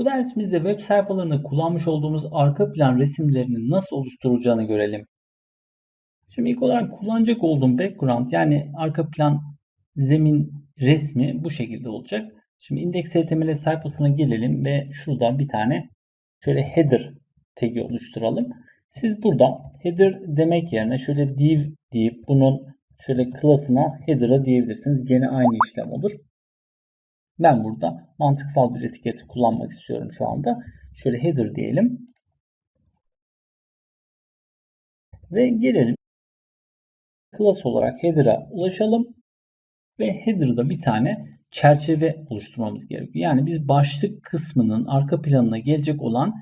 Bu dersimizde web sayfalarında kullanmış olduğumuz arka plan resimlerini nasıl oluşturulacağını görelim. Şimdi ilk olarak kullanacak olduğum background yani arka plan zemin resmi bu şekilde olacak. Şimdi index.html sayfasına gelelim ve şurada bir tane şöyle header tagi oluşturalım. Siz burada header demek yerine şöyle div deyip bunun şöyle class'ına header'a diyebilirsiniz. Gene aynı işlem olur. Ben burada mantıksal bir etiket kullanmak istiyorum şu anda. Şöyle header diyelim. Ve gelelim. Class olarak header'a ulaşalım. Ve header'da bir tane çerçeve oluşturmamız gerekiyor. Yani biz başlık kısmının arka planına gelecek olan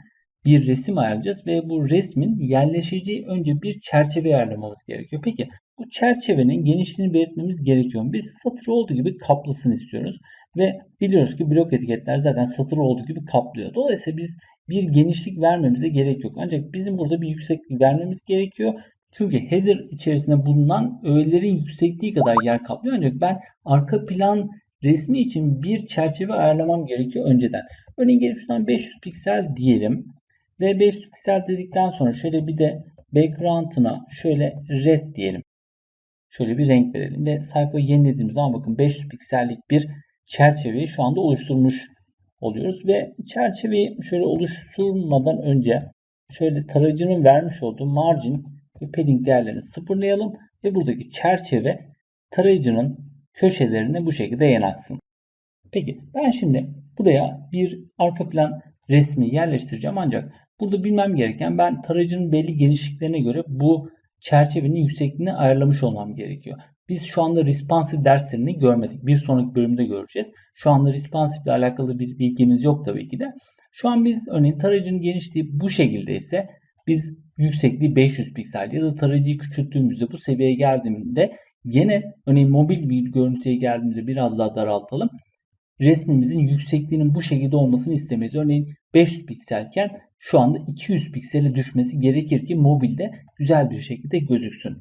bir resim ayarlayacağız ve bu resmin yerleşeceği önce bir çerçeve ayarlamamız gerekiyor. Peki bu çerçevenin genişliğini belirtmemiz gerekiyor. Biz satır olduğu gibi kaplasın istiyoruz ve biliyoruz ki blok etiketler zaten satır olduğu gibi kaplıyor. Dolayısıyla biz bir genişlik vermemize gerek yok. Ancak bizim burada bir yükseklik vermemiz gerekiyor. Çünkü header içerisinde bulunan öğelerin yüksekliği kadar yer kaplıyor. Ancak ben arka plan resmi için bir çerçeve ayarlamam gerekiyor önceden. Örneğin gelip şuradan 500 piksel diyelim. Ve 500 piksel dedikten sonra şöyle bir de background'ına şöyle red diyelim. Şöyle bir renk verelim ve sayfayı yenilediğimiz zaman bakın 500 piksellik bir çerçeveyi şu anda oluşturmuş oluyoruz. Ve çerçeveyi şöyle oluşturmadan önce şöyle tarayıcının vermiş olduğu margin ve padding değerlerini sıfırlayalım ve buradaki çerçeve tarayıcının köşelerine bu şekilde yanaşsın. Peki ben şimdi buraya bir arka plan resmi yerleştireceğim ancak burada bilmem gereken ben tarayıcının belli genişliklerine göre bu çerçevenin yüksekliğini ayarlamış olmam gerekiyor. Biz şu anda responsive derslerini görmedik. Bir sonraki bölümde göreceğiz. Şu anda responsive ile alakalı bir bilgimiz yok tabii ki de. Şu an biz örneğin tarayıcının genişliği bu şekilde ise biz yüksekliği 500 piksel ya da tarayıcıyı küçülttüğümüzde bu seviyeye geldiğinde gene örneğin mobil bir görüntüye geldiğimde biraz daha daraltalım. Resmimizin yüksekliğinin bu şekilde olmasını istemeyiz. Örneğin 500 pikselken şu anda 200 piksele düşmesi gerekir ki mobilde güzel bir şekilde gözüksün.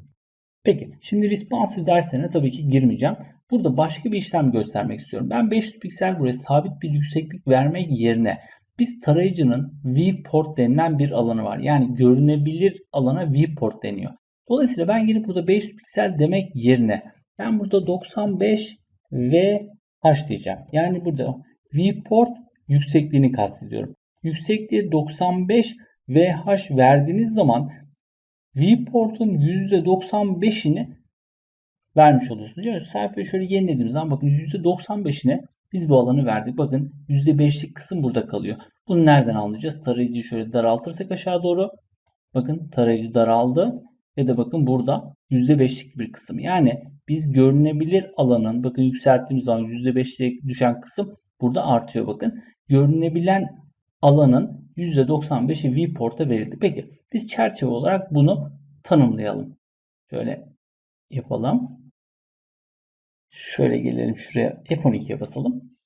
Peki şimdi responsive derslerine tabii ki girmeyeceğim. Burada başka bir işlem göstermek istiyorum. Ben 500 piksel buraya sabit bir yükseklik vermek yerine biz tarayıcının viewport denilen bir alanı var. Yani görünebilir alana viewport deniyor. Dolayısıyla ben gelip burada 500 piksel demek yerine ben burada 95 ve h diyeceğim. Yani burada viewport yüksekliğini kastediyorum. Yüksekliği 95 VH verdiğiniz zaman viewport'un %95'ini vermiş oluyorsunuz. Yani sayfayı şöyle yenilediğimiz zaman bakın %95'ine biz bu alanı verdik. Bakın %5'lik kısım burada kalıyor. Bunu nereden anlayacağız? Tarayıcıyı şöyle daraltırsak aşağı doğru. Bakın tarayıcı daraldı. Ve de bakın burada %5'lik bir kısım. Yani biz görünebilir alanın bakın yükselttiğimiz zaman %5'lik düşen kısım burada artıyor bakın. Görünebilen alanın %95'i viewport'a verildi. Peki biz çerçeve olarak bunu tanımlayalım. Şöyle yapalım. Şöyle gelelim şuraya F12'ye basalım.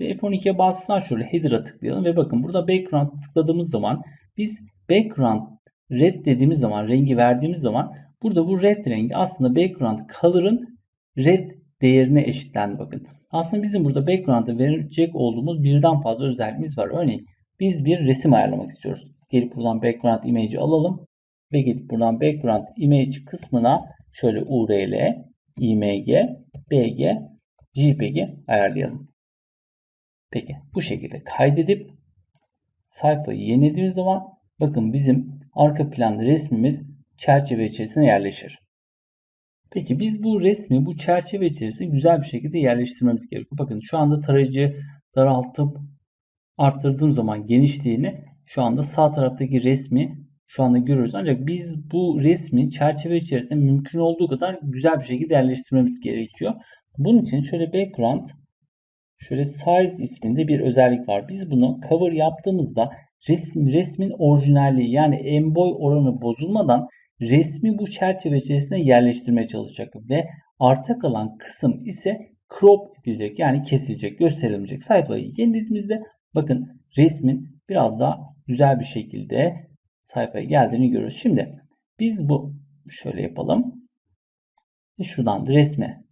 Ve F12'ye bastıktan şöyle header'a tıklayalım ve bakın burada background tıkladığımız zaman biz background red dediğimiz zaman rengi verdiğimiz zaman burada bu red rengi aslında background color'ın red değerine eşitlendi bakın. Aslında bizim burada background'a verecek olduğumuz birden fazla özelliğimiz var. Örneğin biz bir resim ayarlamak istiyoruz. Gelip buradan background image'i alalım ve gelip buradan background image kısmına şöyle URL, img, bg, jpg ayarlayalım. Peki bu şekilde kaydedip sayfayı yenilediğimiz zaman bakın bizim arka plan resmimiz çerçeve içerisine yerleşir. Peki biz bu resmi bu çerçeve içerisinde güzel bir şekilde yerleştirmemiz gerekiyor. Bakın şu anda tarayıcı daraltıp arttırdığım zaman genişliğini şu anda sağ taraftaki resmi şu anda görüyoruz. Ancak biz bu resmi çerçeve içerisinde mümkün olduğu kadar güzel bir şekilde yerleştirmemiz gerekiyor. Bunun için şöyle background şöyle size isminde bir özellik var. Biz bunu cover yaptığımızda resim, resmin orijinalliği yani en boy oranı bozulmadan resmi bu çerçeve içerisine yerleştirmeye çalışacak ve arta kalan kısım ise crop edilecek yani kesilecek, gösterilmeyecek. Sayfayı yenilediğimizde bakın resmin biraz daha güzel bir şekilde sayfaya geldiğini görüyoruz. Şimdi biz bu şöyle yapalım. Şuradan resme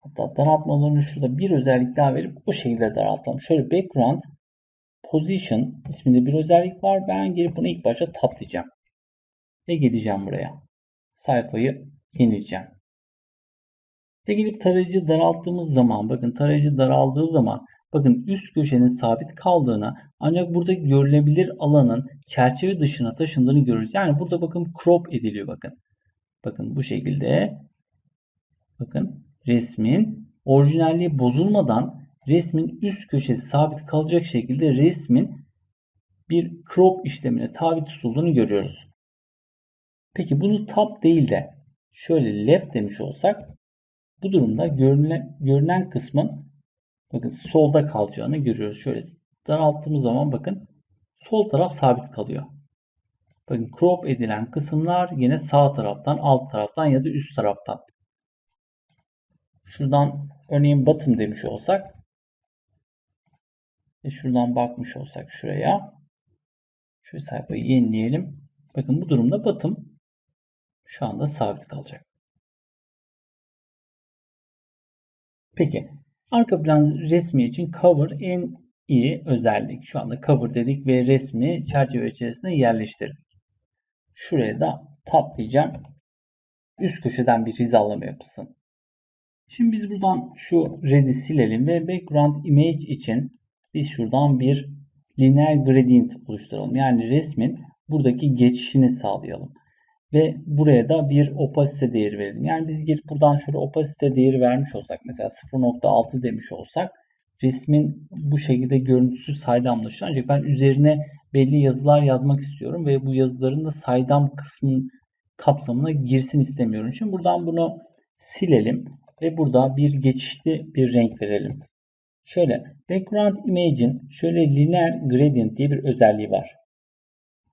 Hatta daraltmalarını şurada bir özellik daha verip o şekilde daraltalım. Şöyle background position isminde bir özellik var. Ben gelip bunu ilk başta taplayacağım. Ve geleceğim buraya. Sayfayı yenileceğim. Ve gelip tarayıcı daralttığımız zaman bakın tarayıcı daraldığı zaman bakın üst köşenin sabit kaldığını ancak burada görülebilir alanın çerçeve dışına taşındığını görürüz. Yani burada bakın crop ediliyor bakın. Bakın bu şekilde bakın resmin orijinalliği bozulmadan resmin üst köşesi sabit kalacak şekilde resmin bir crop işlemine tabi tutulduğunu görüyoruz. Peki bunu top değil de şöyle left demiş olsak bu durumda görünen, görünen kısmın bakın solda kalacağını görüyoruz. Şöyle daralttığımız zaman bakın sol taraf sabit kalıyor. Bakın crop edilen kısımlar yine sağ taraftan, alt taraftan ya da üst taraftan. Şuradan örneğin bottom demiş olsak ve şuradan bakmış olsak şuraya şöyle sayfayı yenileyelim. Bakın bu durumda bottom şu anda sabit kalacak. Peki arka plan resmi için cover en iyi özellik. Şu anda cover dedik ve resmi çerçeve içerisine yerleştirdik. Şuraya da tab diyeceğim. Üst köşeden bir hizalama yapısın. Şimdi biz buradan şu red'i silelim ve background image için biz şuradan bir linear gradient oluşturalım. Yani resmin buradaki geçişini sağlayalım. Ve buraya da bir opasite değeri verelim. Yani biz gelip buradan şöyle opasite değeri vermiş olsak mesela 0.6 demiş olsak resmin bu şekilde görüntüsü saydamlaşır. Ancak ben üzerine belli yazılar yazmak istiyorum ve bu yazıların da saydam kısmın kapsamına girsin istemiyorum. Şimdi buradan bunu silelim ve burada bir geçişli bir renk verelim. Şöyle background image'in şöyle linear gradient diye bir özelliği var.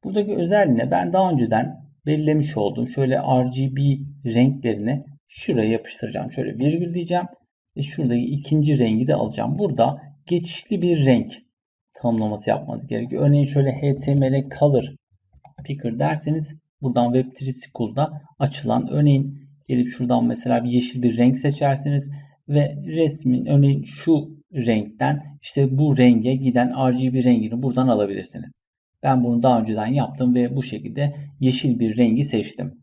Buradaki özelliğine ben daha önceden belirlemiş olduğum şöyle RGB renklerini şuraya yapıştıracağım. Şöyle virgül diyeceğim ve şuradaki ikinci rengi de alacağım. Burada geçişli bir renk tanımlaması yapmanız gerekiyor. Örneğin şöyle HTML color picker derseniz buradan Web3 School'da açılan örneğin gelip şuradan mesela bir yeşil bir renk seçersiniz ve resmin örneğin şu renkten işte bu renge giden RGB rengini buradan alabilirsiniz. Ben bunu daha önceden yaptım ve bu şekilde yeşil bir rengi seçtim.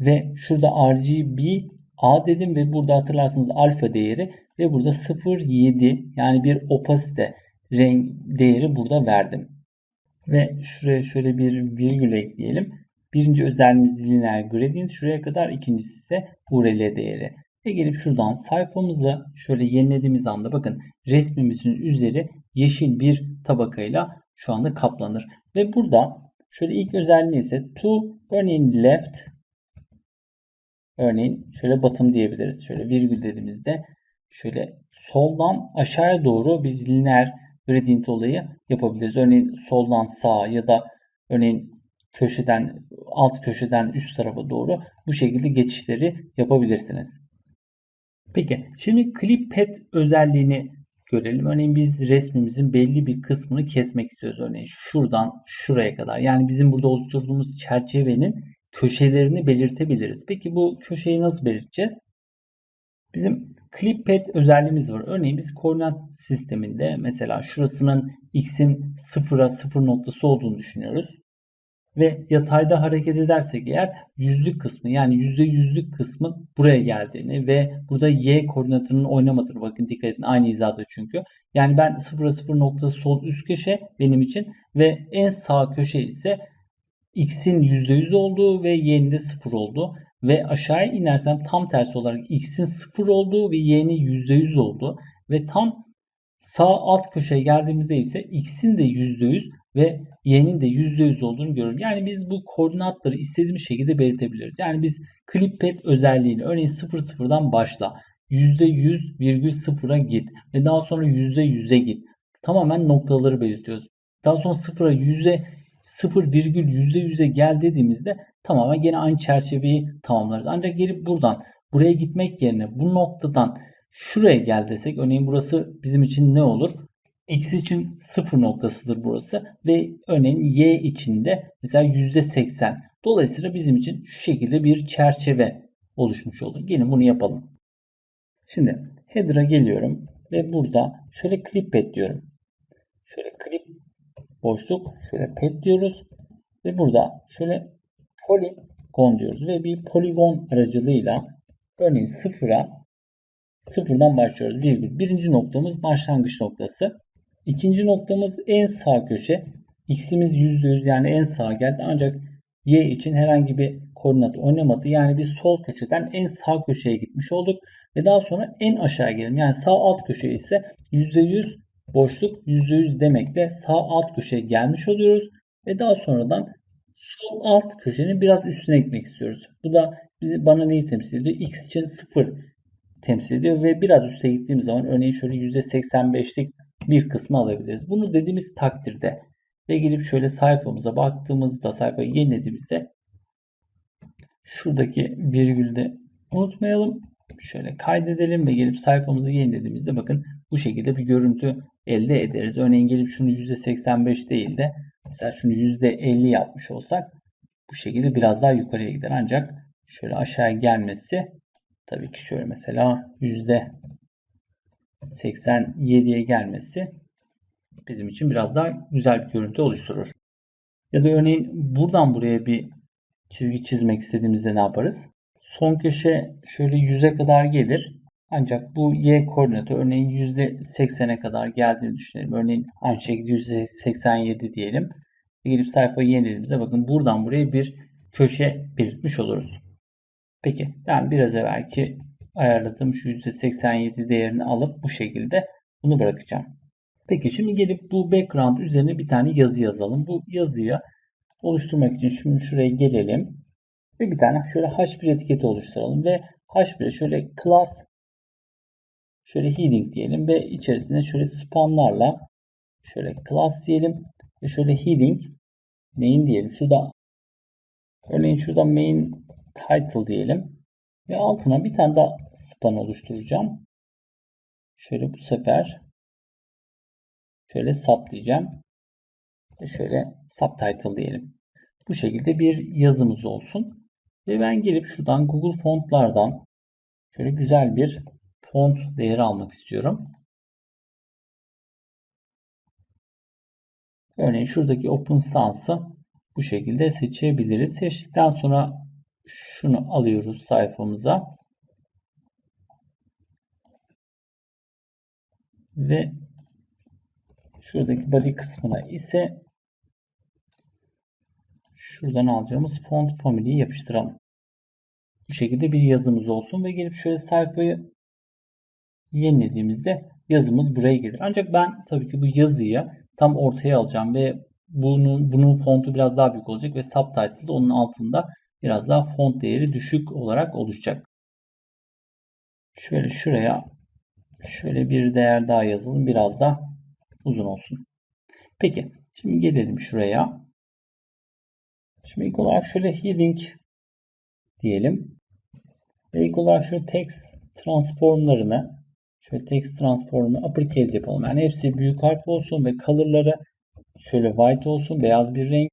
Ve şurada RGB A dedim ve burada hatırlarsınız alfa değeri ve burada 0.7 yani bir opasite renk değeri burada verdim. Ve şuraya şöyle bir virgül ekleyelim. Birinci özelliğimiz linear gradient şuraya kadar ikincisi ise URL değeri. Ve gelip şuradan sayfamızı şöyle yenilediğimiz anda bakın resmimizin üzeri yeşil bir tabakayla şu anda kaplanır. Ve burada şöyle ilk özelliği ise to örneğin left örneğin şöyle bottom diyebiliriz. Şöyle virgül dediğimizde şöyle soldan aşağıya doğru bir lineer gradient olayı yapabiliriz. Örneğin soldan sağa ya da örneğin köşeden alt köşeden üst tarafa doğru bu şekilde geçişleri yapabilirsiniz. Peki şimdi clip pad özelliğini görelim. Örneğin biz resmimizin belli bir kısmını kesmek istiyoruz. Örneğin şuradan şuraya kadar. Yani bizim burada oluşturduğumuz çerçevenin köşelerini belirtebiliriz. Peki bu köşeyi nasıl belirteceğiz? Bizim clipped özelliğimiz var. Örneğin biz koordinat sisteminde mesela şurasının x'in sıfıra sıfır noktası olduğunu düşünüyoruz. Ve yatayda hareket edersek eğer yüzlük kısmı yani yüzde yüzlük kısmı buraya geldiğini ve burada y koordinatının oynamadığını bakın dikkat edin aynı hizada çünkü. Yani ben sıfıra sıfır noktası sol üst köşe benim için ve en sağ köşe ise x'in %100 olduğu ve y'nin de 0 olduğu ve aşağıya inersem tam tersi olarak x'in 0 olduğu ve y'nin %100 olduğu ve tam sağ alt köşeye geldiğimizde ise x'in de %100 ve y'nin de %100 olduğunu görüyorum. Yani biz bu koordinatları istediğimiz şekilde belirtebiliriz. Yani biz clipped özelliğini örneğin 0 0'dan başla. %100,0'a git ve daha sonra %100'e git. Tamamen noktaları belirtiyoruz. Daha sonra 0'a 100'e 0 virgül %100'e gel dediğimizde tamamen gene aynı çerçeveyi tamamlarız. Ancak gelip buradan buraya gitmek yerine bu noktadan şuraya gel desek örneğin burası bizim için ne olur? X için 0 noktasıdır burası ve örneğin Y için de mesela %80. Dolayısıyla bizim için şu şekilde bir çerçeve oluşmuş olur. Gelin bunu yapalım. Şimdi header'a geliyorum ve burada şöyle clip pad diyorum. Şöyle clip boşluk şöyle pad diyoruz ve burada şöyle polygon diyoruz ve bir poligon aracılığıyla örneğin sıfıra sıfırdan başlıyoruz. Virgül. Birinci noktamız başlangıç noktası. İkinci noktamız en sağ köşe. X'imiz %100 yani en sağa geldi ancak Y için herhangi bir koordinat oynamadı. Yani biz sol köşeden en sağ köşeye gitmiş olduk. Ve daha sonra en aşağı gelelim. Yani sağ alt köşe ise %100 boşluk %100 demekle sağ alt köşeye gelmiş oluyoruz. Ve daha sonradan sol alt köşenin biraz üstüne gitmek istiyoruz. Bu da bizi bana neyi temsil ediyor? X için 0 temsil ediyor ve biraz üste gittiğimiz zaman örneğin şöyle %85'lik bir kısmı alabiliriz. Bunu dediğimiz takdirde ve gelip şöyle sayfamıza baktığımızda sayfayı yenilediğimizde şuradaki virgülde unutmayalım. Şöyle kaydedelim ve gelip sayfamızı yenilediğimizde bakın bu şekilde bir görüntü elde ederiz. Örneğin gelip şunu %85 değil de mesela şunu %50 yapmış olsak bu şekilde biraz daha yukarıya gider. Ancak şöyle aşağı gelmesi tabii ki şöyle mesela %87'ye gelmesi bizim için biraz daha güzel bir görüntü oluşturur. Ya da örneğin buradan buraya bir çizgi çizmek istediğimizde ne yaparız? Son köşe şöyle 100'e kadar gelir. Ancak bu y koordinatı örneğin %80'e kadar geldiğini düşünelim. Örneğin aynı şekilde %87 diyelim. Gelip sayfayı yenilediğimizde bakın buradan buraya bir köşe belirtmiş oluruz. Peki ben biraz evvelki ayarladığım şu %87 değerini alıp bu şekilde bunu bırakacağım. Peki şimdi gelip bu background üzerine bir tane yazı yazalım. Bu yazıyı oluşturmak için şimdi şuraya gelelim. Ve bir tane şöyle H1 etiketi oluşturalım. Ve H1'e şöyle class şöyle heading diyelim. Ve içerisinde şöyle spanlarla şöyle class diyelim. Ve şöyle heading main diyelim. Şurada örneğin şurada main title diyelim. Ve altına bir tane daha span oluşturacağım. Şöyle bu sefer şöyle sub diyeceğim. Ve şöyle subtitle diyelim. Bu şekilde bir yazımız olsun. Ve ben gelip şuradan Google fontlardan şöyle güzel bir font değeri almak istiyorum. Örneğin şuradaki Open Sans'ı bu şekilde seçebiliriz. Seçtikten sonra şunu alıyoruz sayfamıza. Ve şuradaki body kısmına ise şuradan alacağımız font family'yi yapıştıralım. Bu şekilde bir yazımız olsun ve gelip şöyle sayfayı yenilediğimizde yazımız buraya gelir. Ancak ben tabii ki bu yazıyı tam ortaya alacağım ve bunun, bunun fontu biraz daha büyük olacak ve subtitle onun altında biraz daha font değeri düşük olarak oluşacak. Şöyle şuraya şöyle bir değer daha yazalım. Biraz da uzun olsun. Peki. Şimdi gelelim şuraya. Şimdi ilk olarak şöyle heading diyelim. Ve ilk olarak şöyle text transformlarını şöyle text transform'u uppercase yapalım. Yani hepsi büyük harf olsun ve color'ları şöyle white olsun, beyaz bir renk.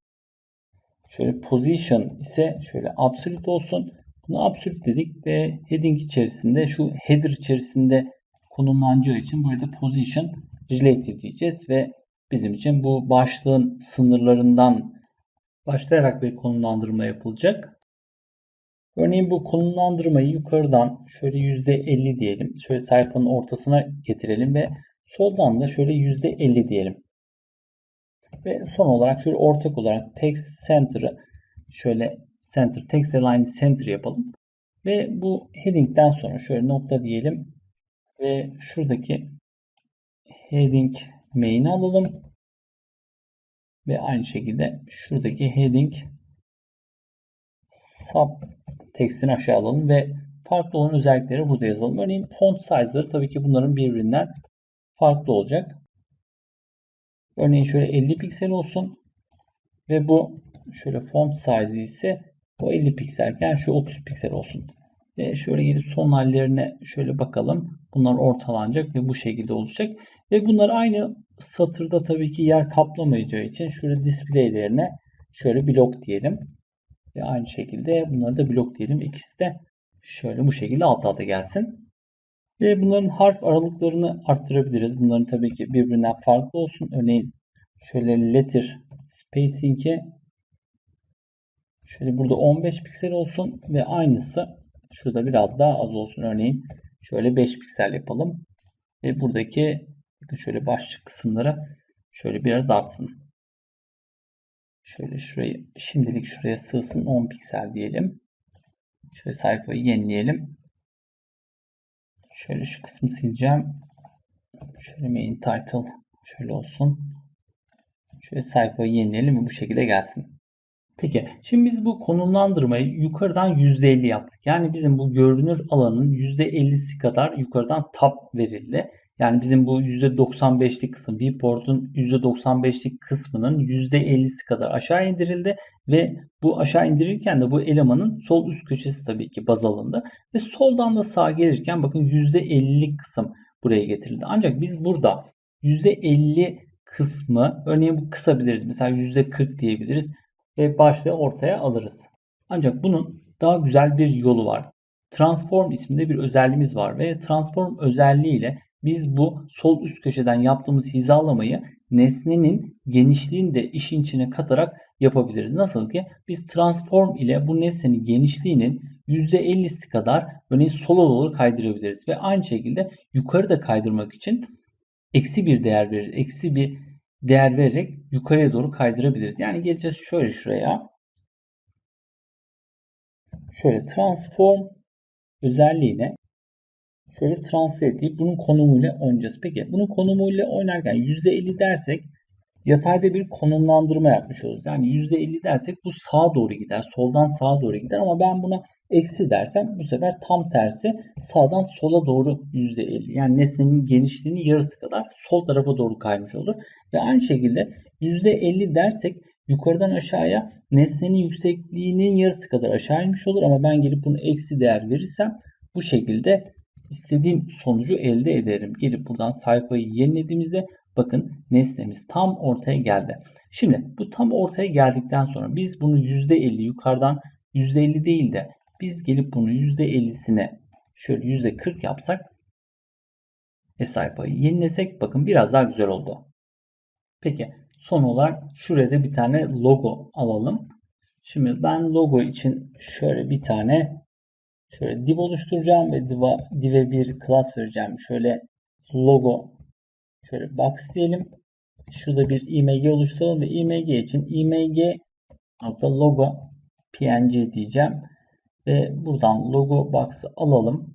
Şöyle position ise şöyle absolute olsun. Bunu absolute dedik ve heading içerisinde şu header içerisinde konumlanacağı için burada position relative diyeceğiz ve bizim için bu başlığın sınırlarından başlayarak bir konumlandırma yapılacak. Örneğin bu konumlandırmayı yukarıdan şöyle %50 diyelim. Şöyle sayfanın ortasına getirelim ve soldan da şöyle %50 diyelim. Ve son olarak şöyle ortak olarak text center'ı şöyle center text align center yapalım. Ve bu heading'den sonra şöyle nokta diyelim ve şuradaki heading main'i alalım. Ve aynı şekilde şuradaki heading sub text'ini aşağı alalım ve farklı olan özellikleri burada yazalım. Örneğin font size'ları tabii ki bunların birbirinden farklı olacak. Örneğin şöyle 50 piksel olsun ve bu şöyle font size ise o 50 pikselken şu 30 piksel olsun. Ve şöyle gelip son hallerine şöyle bakalım. Bunlar ortalanacak ve bu şekilde olacak. Ve bunlar aynı satırda tabii ki yer kaplamayacağı için şöyle displaylerine şöyle blok diyelim. Ve aynı şekilde bunları da blok diyelim. İkisi de şöyle bu şekilde alt alta gelsin. Ve bunların harf aralıklarını arttırabiliriz. Bunların tabii ki birbirinden farklı olsun. Örneğin şöyle letter spacing'e şöyle burada 15 piksel olsun ve aynısı şurada biraz daha az olsun. Örneğin şöyle 5 piksel yapalım. Ve buradaki bakın şöyle başlık kısımları şöyle biraz artsın. Şöyle şurayı şimdilik şuraya sığsın 10 piksel diyelim. Şöyle sayfayı yenileyelim. Şöyle şu kısmı sileceğim. Şöyle main title şöyle olsun. Şöyle sayfayı yenileyelim ve bu şekilde gelsin. Peki şimdi biz bu konumlandırmayı yukarıdan %50 yaptık. Yani bizim bu görünür alanın %50'si kadar yukarıdan tab verildi. Yani bizim bu %95'lik kısım viewport'un %95'lik kısmının %50'si kadar aşağı indirildi ve bu aşağı indirirken de bu elemanın sol üst köşesi tabii ki baz alındı ve soldan da sağa gelirken bakın %50'lik kısım buraya getirildi. Ancak biz burada %50 kısmı örneğin bu kısabiliriz. Mesela %40 diyebiliriz ve başlığı ortaya alırız. Ancak bunun daha güzel bir yolu var. Transform isminde bir özelliğimiz var ve transform özelliğiyle biz bu sol üst köşeden yaptığımız hizalamayı nesnenin genişliğini de işin içine katarak yapabiliriz. Nasıl ki biz transform ile bu nesnenin genişliğinin %50'si kadar örneğin sola doğru kaydırabiliriz. Ve aynı şekilde yukarı da kaydırmak için eksi bir değer veririz. Eksi bir değer vererek yukarıya doğru kaydırabiliriz. Yani geleceğiz şöyle şuraya. Şöyle transform özelliğine şöyle translate deyip bunun konumuyla oynayacağız. Peki bunun konumuyla oynarken %50 dersek yatayda bir konumlandırma yapmış oluruz. Yani %50 dersek bu sağa doğru gider. Soldan sağa doğru gider ama ben buna eksi dersem bu sefer tam tersi sağdan sola doğru %50. Yani nesnenin genişliğinin yarısı kadar sol tarafa doğru kaymış olur. Ve aynı şekilde %50 dersek yukarıdan aşağıya nesnenin yüksekliğinin yarısı kadar aşağı inmiş olur. Ama ben gelip bunu eksi değer verirsem bu şekilde istediğim sonucu elde ederim. Gelip buradan sayfayı yenilediğimizde bakın nesnemiz tam ortaya geldi. Şimdi bu tam ortaya geldikten sonra biz bunu %50 yukarıdan %50 değil de biz gelip bunu %50'sine şöyle %40 yapsak ve sayfayı yenilesek bakın biraz daha güzel oldu. Peki son olarak şuraya da bir tane logo alalım. Şimdi ben logo için şöyle bir tane Şöyle div oluşturacağım ve div'e bir class vereceğim. Şöyle logo şöyle box diyelim. Şurada bir img oluşturalım ve img için img nokta logo png diyeceğim. Ve buradan logo box'ı alalım.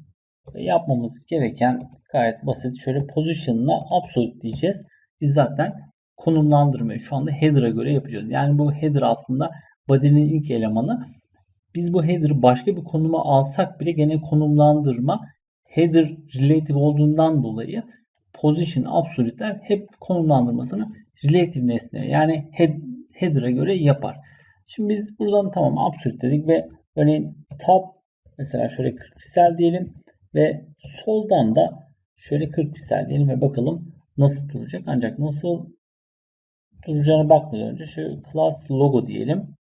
Ve yapmamız gereken gayet basit. Şöyle position'la absolute diyeceğiz. Biz zaten konumlandırmayı şu anda header'a göre yapacağız. Yani bu header aslında body'nin ilk elemanı biz bu header'ı başka bir konuma alsak bile gene konumlandırma header relative olduğundan dolayı position absolute'ler hep konumlandırmasını relative nesneye yani head, header'a göre yapar. Şimdi biz buradan tamam absolute dedik ve örneğin tab mesela şöyle 40 piksel diyelim ve soldan da şöyle 40 piksel diyelim ve bakalım nasıl duracak. Ancak nasıl duracağını bakmadan önce şu class logo diyelim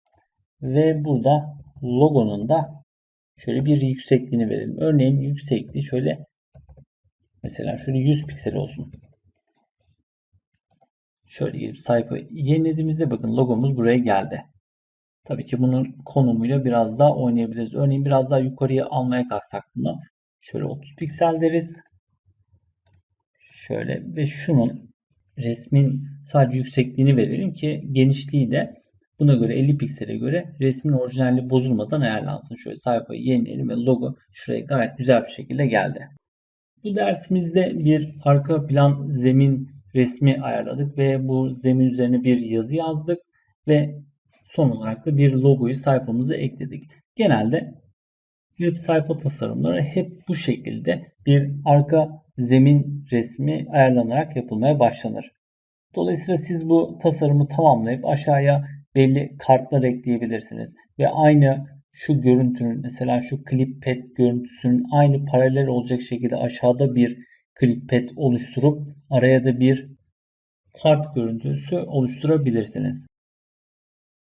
ve burada logonun da şöyle bir yüksekliğini verelim. Örneğin yüksekliği şöyle mesela şöyle 100 piksel olsun. Şöyle gelip sayfayı yenilediğimizde bakın logomuz buraya geldi. Tabii ki bunun konumuyla biraz daha oynayabiliriz. Örneğin biraz daha yukarıya almaya kalksak bunu şöyle 30 piksel deriz. Şöyle ve şunun resmin sadece yüksekliğini verelim ki genişliği de Buna göre 50 piksele göre resmin orijinalliği bozulmadan ayarlansın. Şöyle sayfayı yenileyelim ve logo şuraya gayet güzel bir şekilde geldi. Bu dersimizde bir arka plan zemin resmi ayarladık ve bu zemin üzerine bir yazı yazdık ve son olarak da bir logoyu sayfamıza ekledik. Genelde web sayfa tasarımları hep bu şekilde bir arka zemin resmi ayarlanarak yapılmaya başlanır. Dolayısıyla siz bu tasarımı tamamlayıp aşağıya belli kartlar ekleyebilirsiniz. Ve aynı şu görüntünün mesela şu clip pad görüntüsünün aynı paralel olacak şekilde aşağıda bir clip pad oluşturup araya da bir kart görüntüsü oluşturabilirsiniz.